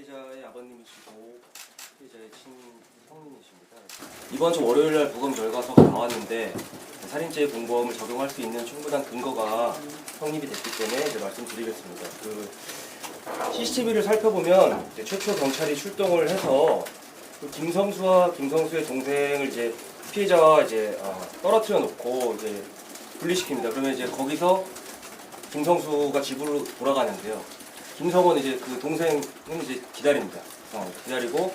피해자의 아버님이시고 피해자의 친형님이십니다. 이번 주 월요일 날 부검 결과서가 나왔는데 살인죄 공범을 적용할 수 있는 충분한 근거가 성립이 됐기 때문에 이제 말씀드리겠습니다. 그 CCTV를 살펴보면 이제 최초 경찰이 출동을 해서 그 김성수와 김성수의 동생을 이제 피해자와 이제 어, 떨어뜨려 놓고 이제 분리시킵니다. 그러면 이제 거기서 김성수가 집으로 돌아가는데요. 김성원 이제 그 동생은 이제 기다립니다. 어, 기다리고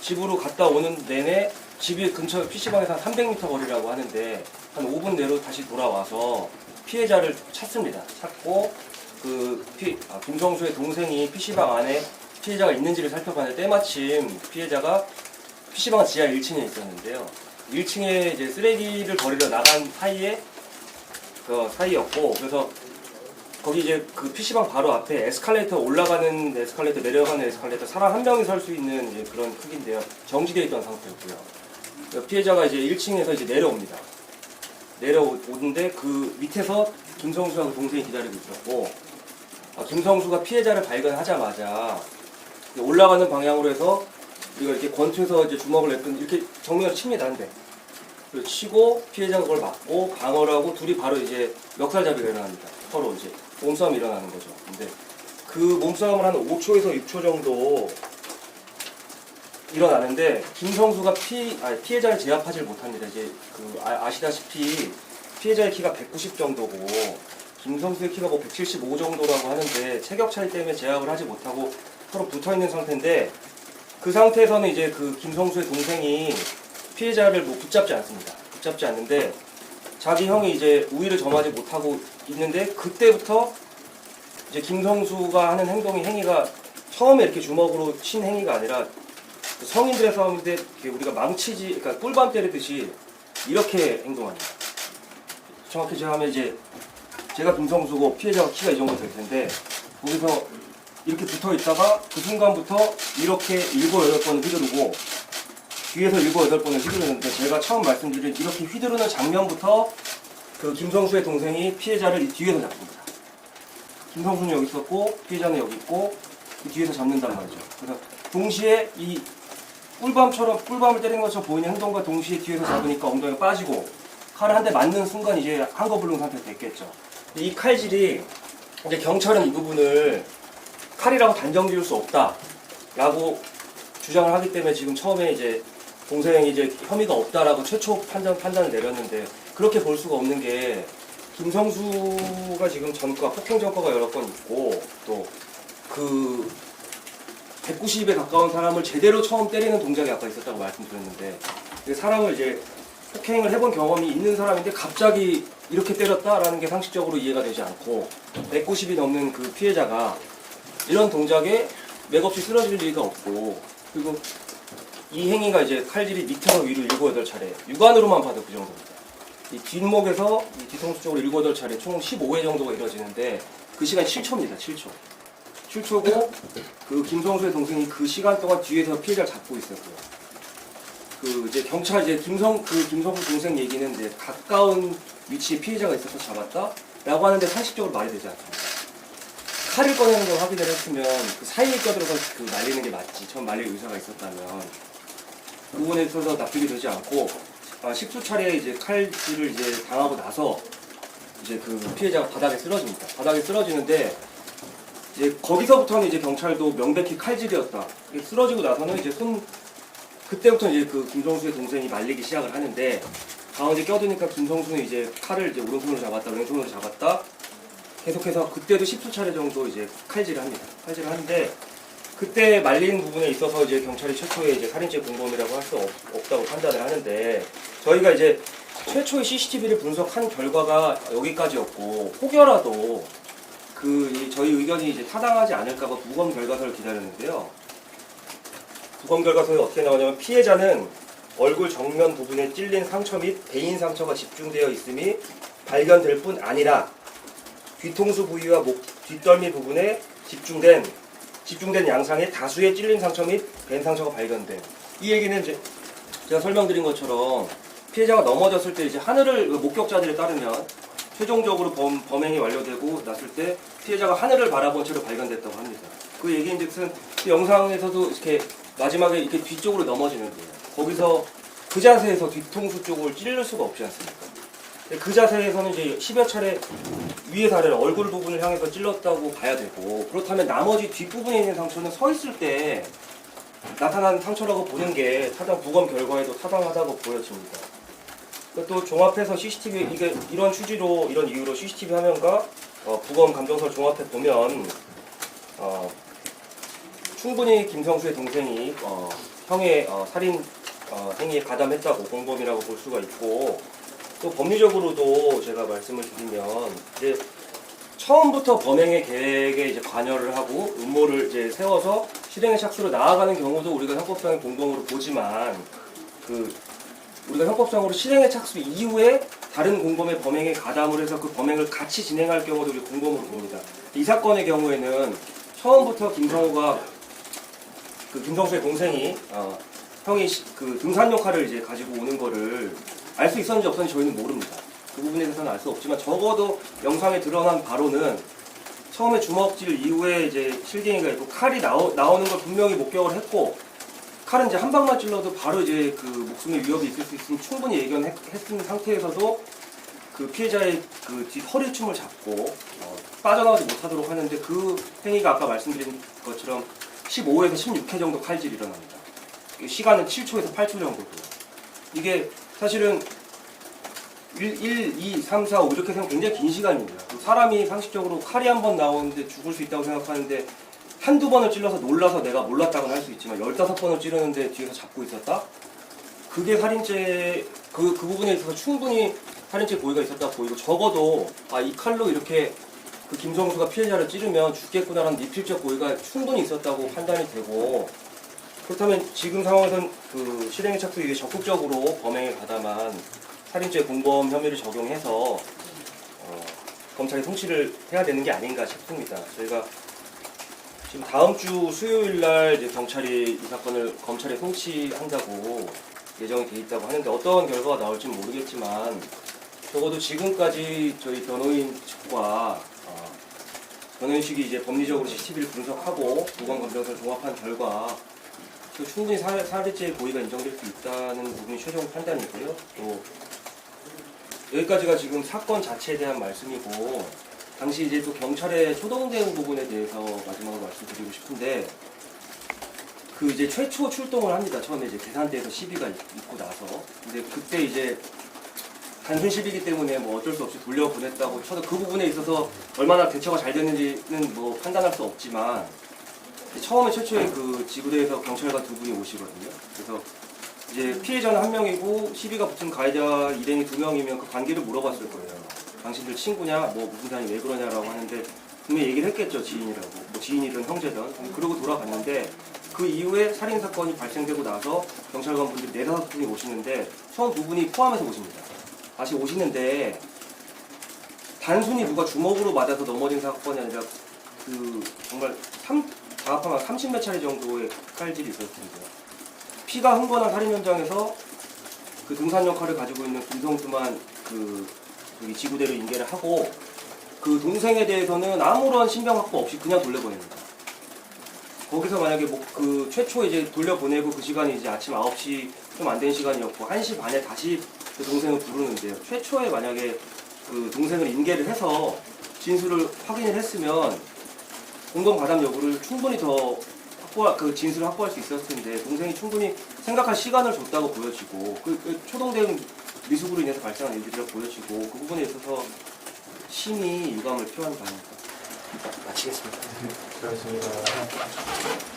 집으로 갔다 오는 내내 집이 근처 PC방에서 한 300m 거리라고 하는데 한 5분 내로 다시 돌아와서 피해자를 찾습니다. 찾고 그 피, 아, 김성수의 동생이 PC방 안에 피해자가 있는지를 살펴봤는데 때마침 피해자가 PC방 지하 1층에 있었는데요. 1층에 이제 쓰레기를 버리러 나간 사이에 그 사이였고 그래서 거기 이제 그 PC방 바로 앞에 에스컬레이터 올라가는 에스컬레이터 내려가는 에스컬레이터 사람 한 명이 설 수 있는 이제 그런 크기인데요. 정지되어 있던 상태였고요. 그 피해자가 이제 1층에서 이제 내려옵니다. 내려오는데 그 밑에서 김성수하고 동생이 기다리고 있었고 아, 김성수가 피해자를 발견하자마자 올라가는 방향으로 해서 우리가 이렇게 권투에서 이제 주먹을 냈던 이렇게 정면으로 칩니다. 그리고 치고 피해자가 그걸 맞고 방어를 하고 둘이 바로 이제 멱살잡이가 일어납니다. 서로 이제 몸싸움이 일어나는 거죠. 근데 그 몸싸움을 한 5초에서 6초 정도 일어나는데 김성수가 피, 아니, 피해자를 제압하지 못합니다. 이제 그 아, 시다시피 피해자의 키가 190 정도고 김성수의 키가 뭐 175 정도라고 하는데 체격 차이 때문에 제압을 하지 못하고 서로 붙어 있는 상태인데 그 상태에서는 이제 그 김성수의 동생이 피해자를 뭐 붙잡지 않습니다. 붙잡지 않는데 자기 형이 이제 우위를 점하지 못하고 있는데 그때부터 이제 김성수가 하는 행동이 행위가 처음에 이렇게 주먹으로 친 행위가 아니라 그 성인들의 싸움인데 우리가 망치지 그러니까 꿀밤 때리듯이 이렇게 행동합니다. 정확히 제가 하면 이제 제가 김성수고 피해자가 키가 이 정도 될 텐데 거기서 이렇게 붙어 있다가 그 순간부터 이렇게 일곱 여덟 번을 휘두르고 뒤에서 일곱 여덟 번을 휘두르는데 제가 처음 말씀드린 이렇게 휘두르는 장면부터 그 김성수의 동생이 피해자를 이 뒤에서 잡습니다. 김성수는 여기 있었고 피해자는 여기 있고 이 뒤에서 잡는단 말이죠. 그래서 동시에 이 꿀밤처럼 꿀밤을 때리는 것처럼 보이는 행동과 동시에 뒤에서 잡으니까 엉덩이가 빠지고 칼을 한 대 맞는 순간 이제 한거불능 상태 됐겠죠. 이 칼질이 이제 경찰은 이 부분을 칼이라고 단정 지을 수 없다라고 주장을 하기 때문에 지금 처음에 이제 동생이 이제 혐의가 없다라고 최초 판단 판단을 내렸는데 그렇게 볼 수가 없는 게 김성수가 지금 전과 폭행 전과가 여러 건 있고 또그 190에 가까운 사람을 제대로 처음 때리는 동작이 아까 있었다고 말씀드렸는데 그 사람을 이제 폭행을 해본 경험이 있는 사람인데 갑자기 이렇게 때렸다라는 게 상식적으로 이해가 되지 않고 190이 넘는 그 피해자가 이런 동작에 맥없이 쓰러질 리가 없고 그리고 이 행위가 이제 칼질이 밑에서 위로 7, 8차례 육안으로만 봐도 그 정도입니다. 이 뒷목에서 이 뒤통수 쪽으로 7, 8차례 총 15회 정도가 이루어지는데 그 시간 7초입니다. 7초. 7초고 그 김성수의 동생이 그 시간 동안 뒤에서 피해자를 잡고 있었고요. 그 이제 경찰 이제 김성 그 김성수 동생 얘기는 이제 가까운 위치에 피해자가 있어서 잡았다라고 하는데 상식적으로 말이 되지 않습니다. 칼을 꺼내는 걸 확인을 했으면 그 사이에 껴들어서 그 말리는 게 맞지. 처음 말릴 의사가 있었다면 그 부분에 있어서 납득이 되지 않고 아, 10수차례 이제 칼질을 이제 당하고 나서 이제 그 피해자가 바닥에 쓰러집니다. 바닥에 쓰러지는데 이제 거기서부터는 이제 경찰도 명백히 칼질이었다. 쓰러지고 나서는 이제 손 그때부터 이제 그 김성수의 동생이 말리기 시작을 하는데 가운데 껴드니까 김성수는 이제 칼을 이제 오른손으로 잡았다 왼손으로 잡았다 계속해서 그때도 10초 차례 정도 이제 칼질을 합니다. 칼질을 하는데 그때 말린 부분에 있어서 이제 경찰이 최초의 이제 살인죄 공범이라고 할 수 없다고 판단을 하는데 저희가 이제 최초의 CCTV를 분석한 결과가 여기까지였고 혹여라도 그 이- 저희 의견이 이제 타당하지 않을까봐 부검 결과서를 기다렸는데요. 부검 결과서에 어떻게 나오냐면 피해자는 얼굴 정면 부분에 찔린 상처 및 대인 상처가 집중되어 있음이 발견될 뿐 아니라 뒤통수 부위와 목 뒷덜미 부분에 집중된 집중된 양상의 다수의 찔린 상처 및 벤 상처가 발견된 이 얘기는 이제 제가 설명드린 것처럼 피해자가 넘어졌을 때 이제 하늘을 그 목격자들에 따르면 최종적으로 범, 범행이 완료되고 났을 때 피해자가 하늘을 바라본 채로 발견됐다고 합니다. 그 얘기인즉슨 그 영상에서도 이렇게 마지막에 이렇게 뒤쪽으로 넘어지는데요. 거기서 그 자세에서 뒤통수 쪽을 찌를 수가 없지 않습니까? 근데 그 자세에서는 이제 10여 차례 위에서 아래로 얼굴 부분을 향해서 찔렀다고 봐야 되고 그렇다면 나머지 뒷부분에 있는 상처는 서 있을 때 나타난 상처라고 보는 게 타당 부검 결과에도 타당하다고 보여집니다. 그또 종합해서 CCTV 이게 이런 취지로 이런 이유로 CCTV 화면과 어, 부검 감정서를 종합해 보면 어, 충분히 김성수의 동생이 어, 형의 어, 살인 어, 행위에 가담했다고 공범이라고 볼 수가 있고 또 법리적으로도 제가 말씀을 드리면 이제 처음부터 범행의 계획에 이제 관여를 하고 음모를 이제 세워서 실행의 착수로 나아가는 경우도 우리가 형법상의 공범으로 보지만 그 우리가 형법상으로 실행의 착수 이후에 다른 공범의 범행에 가담을 해서 그 범행을 같이 진행할 경우도 우리 공범으로 봅니다. 이 사건의 경우에는 처음부터 김성호가 그 김성수의 동생이 어, 형이 시- 그 등산 역할을 이제 가지고 오는 거를 알 수 있었는지 없었는지 저희는 모릅니다. 그 부분에 대해서는 알 수 없지만 적어도 영상에 드러난 바로는 처음에 주먹질 이후에 이제 실갱이가 있고 칼이 나오, 나오는 걸 분명히 목격을 했고 칼은 이제 한 방만 찔러도 바로 이제 그 목숨의 위협이 있을 수 있으니 충분히 예견했은 상태에서도 그 피해자의 그뒤 허리춤을 잡고 어, 빠져나오지 못하도록 하는데 그 행위가 아까 말씀드린 것처럼 15에서 16회 정도 칼질이 일어납니다. 이 시간은 7초에서 8초 정도고요. 이게 사실은 1, 1, 2, 3, 4, 5 이렇게 생각 굉장히 긴 시간입니다. 그 사람이 상식적으로 칼이 한 번 나오는데 죽을 수 있다고 생각하는데 한두 번을 찔러서 놀라서 내가 몰랐다고는 할 수 있지만 15번을 찌르는데 뒤에서 잡고 있었다? 그게 살인죄, 그, 그 부분에 있어서 충분히 살인죄 고의가 있었다 보이고 적어도 아, 이 칼로 이렇게 그 김성수가 피해자를 찌르면 죽겠구나라는 미필적 고의가 충분히 있었다고 판단이 되고 그렇다면 지금 상황에선 그 실행의 착수 이후에 적극적으로 범행에 가담한 살인죄 공범 혐의를 적용해서 어, 검찰이 송치를 해야 되는 게 아닌가 싶습니다. 저희가 지금 다음 주 수요일 날 경찰이 이 사건을 검찰에 송치한다고 예정이 돼 있다고 하는데 어떤 결과가 나올지 는 모르겠지만 적어도 지금까지 저희 변호인 측과 어, 변호인 측이 이제 법리적으로 CCTV를 분석하고 보건 검정서를 종합한 결과 그 충분히 살- 살인죄 고의가 인정될 수 있다는 부분이 최종 판단이고요. 또 여기까지가 지금 사건 자체에 대한 말씀이고 당시 이제 또 경찰의 초동 대응 부분에 대해서 마지막으로 말씀드리고 싶은데 그 이제 최초 출동을 합니다. 처음에 이제 계산대에서 시비가 있고 나서 근데 그때 이제 단순 시비기 때문에 뭐 어쩔 수 없이 돌려보냈다고 쳐도 그 부분에 있어서 얼마나 대처가 잘 됐는지는 뭐 판단할 수 없지만 처음에 최초에 그 지구대에서 경찰관 두 분이 오시거든요. 그래서 이제 피해자는 한 명이고 시비가 붙은 가해자 일행이 두 명이면 그 관계를 물어봤을 거예요. 당신들 친구냐, 뭐 무슨 사이 왜 그러냐라고 하는데 분명히 얘기를 했겠죠 지인이라고, 뭐 지인이든 형제든. 그러고 돌아갔는데 그 이후에 살인 사건이 발생되고 나서 경찰관 분들이 네다섯 분이 오시는데 처음 두 분이 포함해서 오십니다. 다시 오시는데 단순히 누가 주먹으로 맞아서 넘어진 사건이 아니라 그 정말 삼, 다 합하면 30몇 차례 정도의 칼질이 있었습니다. 피가 흥건한 살인 현장에서 그 등산 역할을 가지고 있는 김성수만 그 여기 지구대로 인계를 하고 그 동생에 대해서는 아무런 신병 확보 없이 그냥 돌려보냅니다. 거기서 만약에 뭐 그 최초 이제 돌려보내고 그 시간이 이제 아침 9시 좀 안 된 시간이었고 1시 반에 다시 그 동생을 부르는데요. 최초에 만약에 그 동생을 인계를 해서 진술을 확인을 했으면 공범 가담 여부를 충분히 더 확보 그 진술을 확보할 수 있었을 텐데 동생이 충분히 생각할 시간을 줬다고 보여지고 그, 그 초동된 미숙으로 인해서 발생한 일들이라 보여지고 그 부분에 있어서 심히 유감을 표한 바입니다. 마치겠습니다. 수고하셨습니다.